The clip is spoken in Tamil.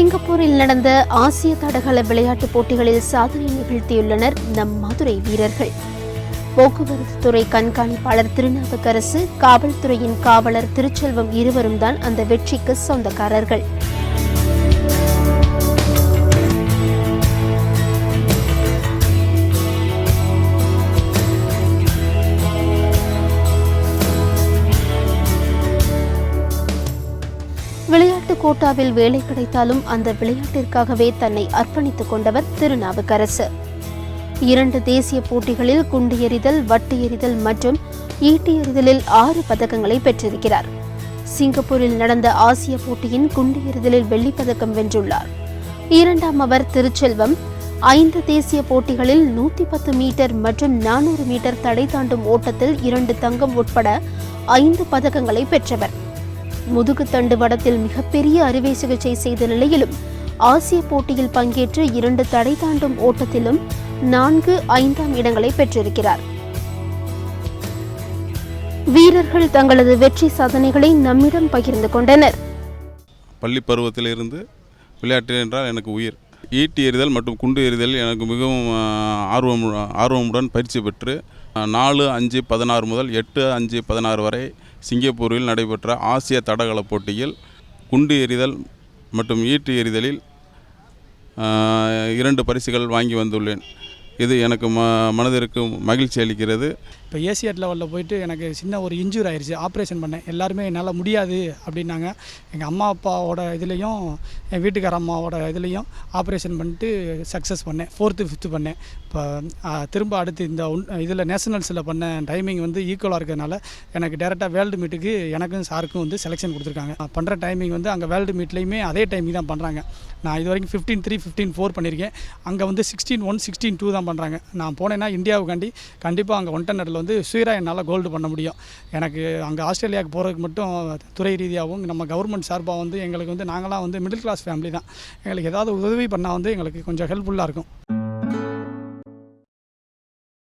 சிங்கப்பூரில் நடந்த ஆசிய தடகள விளையாட்டுப் போட்டிகளில் சாதனை நிகழ்த்தியுள்ளனர் நம் மதுரை வீரர்கள். போக்குவரத்து துறை கண்காணிப்பாளர் திருநாவுக்கரசு காவல்துறையின் காவலர் திருச்செல்வம் இருவரும் தான் அந்த வெற்றிக்கு சொந்தக்காரர்கள். விளையாட்டு கோட்டாவில் வேலை கிடைத்தாலும் அந்த விளையாட்டிற்காகவே தன்னை அர்ப்பணித்துக் கொண்டவர் திருநாவுக்கரசு. இரண்டு தேசிய போட்டிகளில் குண்டு எறிதல் வட்டு எறிதல் மற்றும் ஈட்டி எறிதலில் ஆறு பதக்கங்களை பெற்றிருக்கிறார். சிங்கப்பூரில் நடந்த ஆசிய போட்டியின் குண்டு எறிதலில் வெள்ளிப் பதக்கம் வென்றுள்ளார். இரண்டாம் அவர் திருச்செல்வம் ஐந்து தேசிய போட்டிகளில் நூற்றி பத்து மீட்டர் மற்றும் நானூறு மீட்டர் தடை தாண்டும் ஓட்டத்தில் இரண்டு தங்கம் உட்பட ஐந்து பதக்கங்களை பெற்றவர். முதுகுத்தண்டு வடத்தில் மிகப்பெரிய அறுவை சிகிச்சை செய்த நிலையிலும் ஆசிய போட்டியில் பங்கேற்று இரண்டு தடை தாண்டும் ஓட்டத்திலும் நான்கு ஐந்தாம் இடங்களை பெற்றிருக்கிறார். வீரர்கள் தங்களது வெற்றி சாதனைகளை நம்மிடம் பகிர்ந்து கொண்டனர். பள்ளி பருவத்திலிருந்து விளையாட்டு என்றால் எனக்கு உயிர். ஈட்டி எறிதல் மற்றும் குண்டு எறிதல் எனக்கு மிகவும் ஆர்வம் ஆர்வமுடன் பயிற்சி பெற்று நாலு அஞ்சு பதினாறு முதல் எட்டு அஞ்சு பதினாறு வரை சிங்கப்பூரில் நடைபெற்ற ஆசிய தடகள போட்டியில் குண்டு எறிதல் மற்றும் ஈட்டி எறிதலில் இரண்டு பரிசுகள் வாங்கி வந்துள்ளேன். இது எனக்கு ம மனதிற்கு மகிழ்ச்சி அளிக்கிறது. இப்போ ஏசியட் லெவலில் போயிட்டு எனக்கு சின்ன ஒரு இன்ஜூர் ஆயிடுச்சு ஆப்ரேஷன் பண்ணேன். எல்லாருமே என்னால் முடியாது அப்படின்னாங்க. எங்கள் அம்மா அப்பாவோட இதுலேயும் என் வீட்டுக்கார அம்மாவோட இதுலேயும் ஆப்ரேஷன் பண்ணிட்டு சக்ஸஸ் பண்ணேன். ஃபோர்த்து ஃபிஃப்த்து பண்ணேன். இப்போ திரும்ப அடுத்து இந்த இதில் நேஷனல்ஸில் பண்ண டைமிங் வந்து ஈக்குவலாக இருக்கிறதுனால எனக்கு டேரெக்டாக வேர்ல்டு மீட்டுக்கு எனக்கும் சாருக்கும் வந்து செலெக்ஷன் கொடுத்துருக்காங்க. பண்ணுற டைமிங் வந்து அங்கே வேர்ல்டு மீட்லேயுமே அதே டைமிங் தான் பண்ணுறாங்க நான் இது வரைக்கும் ஃபிஃப்டீன் த்ரீ ஃபிஃப்டீன் ஃபோர் பண்ணியிருக்கேன் அங்கே வந்து சிக்ஸ்டீன் ஒன் சிக்ஸ்டீன் டூ தான் பண்ணுறாங்க நான் போனேன்னா இந்தியாவுக்காண்டி கண்டிப்பாக அங்கே ஒன் டன்னரில் வந்து சுயரா என்னால் கோல்டு பண்ண முடியும். எனக்கு அங்கே ஆஸ்திரேலியாவுக்கு போகிறதுக்கு மட்டும் துறை ரீதியாகவும் நம்ம கவர்மெண்ட் சார்பாக வந்து எங்களுக்கு வந்து நாங்களாம் வந்து மிடில் கிளாஸ் ஃபேமிலி தான். எங்களுக்கு ஏதாவது உதவி பண்ணால் வந்து எங்களுக்கு கொஞ்சம் ஹெல்ப்ஃபுல்லாக இருக்கும்.